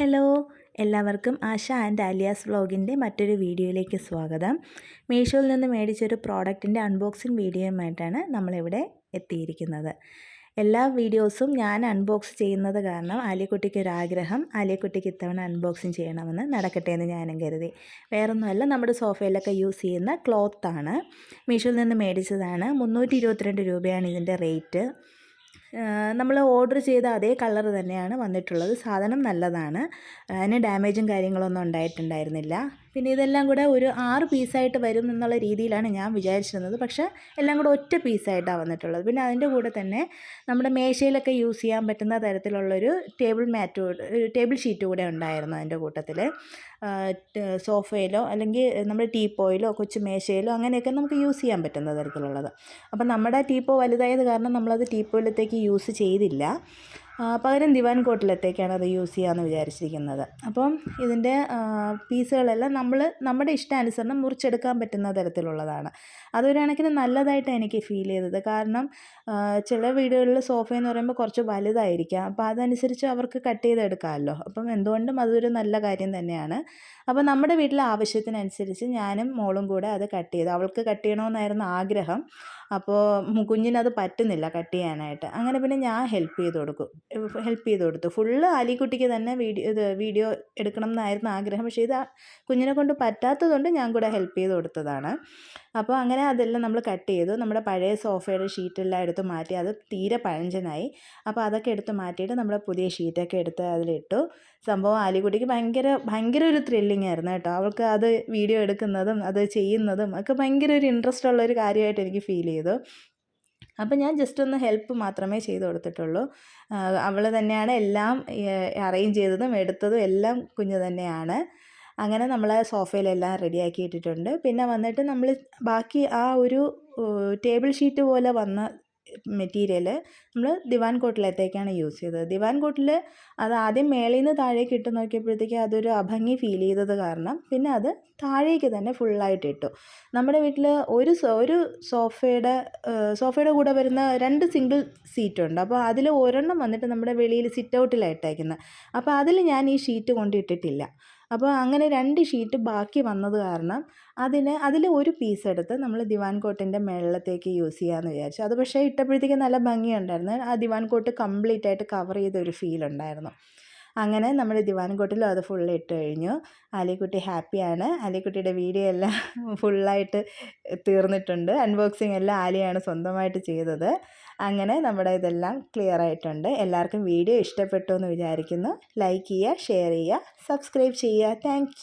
Hello എല്ലാവർക്കും ആശ and Aaliya's വ്ളോഗിന്റെ മറ്റൊരു വീഡിയോയിലേക്ക് സ്വാഗതം. മീഷോയിൽ നിന്ന് മേടിച്ചൊരു പ്രോഡക്റ്റിന്റെ അൺബോക്സിങ് വീഡിയോയുമായിട്ടാണ് നമ്മളിവിടെ എത്തിയിരിക്കുന്നത്. എല്ലാ വീഡിയോസും ഞാൻ അൺബോക്സ് ചെയ്യുന്നത് കാരണം ആലിയക്കുട്ടിക്ക് ഒരു ആഗ്രഹം ആലിയക്കുട്ടിക്ക് ഇത്തവണ അൺബോക്സിങ് ചെയ്യണമെന്ന് നടക്കട്ടെ എന്ന് ഞാനും കരുതി. വേറൊന്നുമല്ല നമ്മുടെ സോഫയിലൊക്കെ യൂസ് ചെയ്യുന്ന ക്ലോത്താണ് മീഷോയിൽ നിന്ന് മേടിച്ചതാണ്. മുന്നൂറ്റി രൂപയാണ് ഇതിന്റെ റേറ്റ് നമ്മൾ ഓർഡർ ചെയ്ത അതേ കളർ തന്നെയാണ് വന്നിട്ടുള്ളത്. സാധനം നല്ലതാണ്. അതിന് ഡാമേജും കാര്യങ്ങളൊന്നും ഉണ്ടായിട്ടുണ്ടായിരുന്നില്ല. പിന്നെ ഇതെല്ലാം കൂടെ ഒരു ആറ് പീസായിട്ട് വരും എന്നുള്ള രീതിയിലാണ് ഞാൻ വിചാരിച്ചിരുന്നത്. പക്ഷേ എല്ലാം കൂടെ ഒറ്റ പീസായിട്ടാണ് വന്നിട്ടുള്ളത്. പിന്നെ അതിന്റെ കൂടെ തന്നെ നമ്മുടെ മേശയിലൊക്കെ യൂസ് ചെയ്യാൻ പറ്റുന്ന തരത്തിലുള്ളൊരു ടേബിൾ മാറ്റ് ടേബിൾ ഷീറ്റ് കൂടെ ഉണ്ടായിരുന്നു അതിന്റെ കൂട്ടത്തിൽ. സോഫയിലോ അല്ലെങ്കിൽ നമ്മുടെ ടീപ്പോയിലോ കൊച്ചു മേശയിലോ അങ്ങനെയൊക്കെ നമുക്ക് യൂസ് ചെയ്യാൻ പറ്റുന്ന തരത്തിലുള്ളത്. അപ്പം നമ്മുടെ ടീപ്പോ വലുതായത് കാരണം നമ്മളത് ടീപ്പോയിലത്തേക്ക് യൂസ് ചെയ്തില്ല. പകരം ദിവാൻ കോട്ടിലത്തേക്കാണ് അത് യൂസ് ചെയ്യാമെന്ന് വിചാരിച്ചിരിക്കുന്നത്. അപ്പം ഇതിന്റെ പീസുകളെല്ലാം നമ്മൾ നമ്മുടെ ഇഷ്ടാനുസരണം മുറിച്ചെടുക്കാൻ പറ്റുന്ന തരത്തിലുള്ളതാണ്. അതൊരു നല്ലതായിട്ട് എനിക്ക് ഫീൽ ചെയ്തത്. കാരണം ചില വീടുകളിൽ സോഫ എന്ന് പറയുമ്പോൾ കുറച്ച് വലുതായിരിക്കാം. അപ്പോൾ അതനുസരിച്ച് അവർക്ക് കട്ട് ചെയ്തെടുക്കാമല്ലോ. അപ്പം എന്തുകൊണ്ടും അതൊരു നല്ല കാര്യം തന്നെയാണ്. അപ്പോൾ നമ്മുടെ വീട്ടിലെ ആവശ്യത്തിനനുസരിച്ച് ഞാനും മോളും കൂടെ അത് കട്ട് ചെയ്തു. അവൾക്ക് കട്ട് ചെയ്യണമെന്നായിരുന്നു ആഗ്രഹം. അപ്പോൾ കുഞ്ഞിനത് പറ്റുന്നില്ല കട്ട് ചെയ്യാനായിട്ട്. അങ്ങനെ പിന്നെ ഞാൻ ഹെൽപ്പ് ചെയ്ത് കൊടുക്കും. ഹെൽപ്പ് ചെയ്ത് കൊടുത്തു. ഫുള്ള് ആലിക്കുട്ടിക്ക് തന്നെ വീഡിയോ ഇത് വീഡിയോ എടുക്കണം എന്നായിരുന്നു ആഗ്രഹം. പക്ഷേ ഇത് കുഞ്ഞിനെ കൊണ്ട് പറ്റാത്തതുകൊണ്ട് ഞാൻ കൂടെ ഹെൽപ്പ് ചെയ്ത് കൊടുത്തതാണ്. അപ്പോൾ അങ്ങനെ അതെല്ലാം നമ്മൾ കട്ട് ചെയ്തു. നമ്മുടെ പഴയ സോഫയുടെ ഷീറ്റെല്ലാം എടുത്ത് മാറ്റി. അത് തീരെ പഴഞ്ചനായി. അപ്പോൾ അതൊക്കെ എടുത്ത് മാറ്റിയിട്ട് നമ്മുടെ പുതിയ ഷീറ്റൊക്കെ എടുത്ത് അതിലിട്ടു. സംഭവം ആലിക്കുട്ടിക്ക് ഭയങ്കര ഭയങ്കര ഒരു ത്രില്ലിംഗ് ആയിരുന്നു കേട്ടോ. അവൾക്ക് അത് വീഡിയോ എടുക്കുന്നതും അത് ചെയ്യുന്നതും ഒക്കെ ഭയങ്കര ഒരു ഇൻട്രസ്റ്റ് ഉള്ള ഒരു കാര്യമായിട്ട് എനിക്ക് ഫീൽ ചെയ്തു. അപ്പം ഞാൻ ജസ്റ്റ് ഒന്ന് ഹെൽപ്പ് മാത്രമേ ചെയ്തു കൊടുത്തിട്ടുള്ളൂ. അവൾ തന്നെയാണ് എല്ലാം അറേഞ്ച് ചെയ്തതും എടുത്തതും എല്ലാം കുഞ്ഞു തന്നെയാണ്. അങ്ങനെ നമ്മൾ സോഫയിലെല്ലാം റെഡിയാക്കി ഇട്ടിട്ടുണ്ട്. പിന്നെ വന്നിട്ട് നമ്മൾ ബാക്കി ആ ഒരു ടേബിൾ ഷീറ്റ് പോലെ വന്ന മെറ്റീരിയൽ നമ്മൾ ദിവാൻ കോട്ടിലത്തേക്കാണ് യൂസ് ചെയ്തത്. ദിവാൻ കോട്ടിൽ അത് ആദ്യം മേളിൽ നിന്ന് താഴേക്ക് ഇട്ട് നോക്കിയപ്പോഴത്തേക്ക് അതൊരു അഭംഗി ഫീൽ ചെയ്തത് കാരണം പിന്നെ അത് താഴേക്ക് തന്നെ ഫുള്ളായിട്ട് ഇട്ടു. നമ്മുടെ വീട്ടിൽ ഒരു ഒരു സോഫയുടെ സോഫയുടെ കൂടെ വരുന്ന രണ്ട് സിംഗിൾ സീറ്റുണ്ട് അപ്പോൾ അതിൽ ഒരെണ്ണം വന്നിട്ട് നമ്മുടെ വെളിയിൽ സിറ്റ് അപ്പോൾ അതിൽ ഞാൻ ഈ ഷീറ്റ് കൊണ്ടിട്ടിട്ടില്ല അപ്പോൾ അങ്ങനെ രണ്ട് ഷീറ്റ് ബാക്കി വന്നത് കാരണം അതിന് അതിൽ ഒരു പീസ് എടുത്ത് നമ്മൾ ദിവാൻ കോട്ടിന്റെ മേളത്തേക്ക് യൂസ് ചെയ്യാമെന്ന് വിചാരിച്ചു. അത് പക്ഷേ ഇട്ടപ്പോഴത്തേക്ക് നല്ല ഭംഗിയുണ്ടായിരുന്നു. ആ ദിവാൻ കോട്ട് കംപ്ലീറ്റ് ആയിട്ട് കവർ ചെയ്ത ഒരു ഫീൽ ഉണ്ടായിരുന്നു. അങ്ങനെ നമ്മൾ ദിവാൻ കോട്ടിലും അത് ഫുൾ ഇട്ട് കഴിഞ്ഞു. അലിക്കുട്ടി ഹാപ്പിയാണ് അലിക്കുട്ടിയുടെ വീഡിയോ എല്ലാം ഫുള്ളായിട്ട് തീർന്നിട്ടുണ്ട്. അൺബോക്സിങ് എല്ലാം ആലിയാണ് സ്വന്തമായിട്ട് ചെയ്തത്. അങ്ങനെ നമ്മുടെ ഇതെല്ലാം ക്ലിയർ ആയിട്ടുണ്ട്. എല്ലാവർക്കും വീഡിയോ ഇഷ്ടപ്പെട്ടു എന്ന് വിചാരിക്കുന്നു. ലൈക്ക് ചെയ്യുക ഷെയർ ചെയ്യുക സബ്സ്ക്രൈബ് ചെയ്യുക. താങ്ക്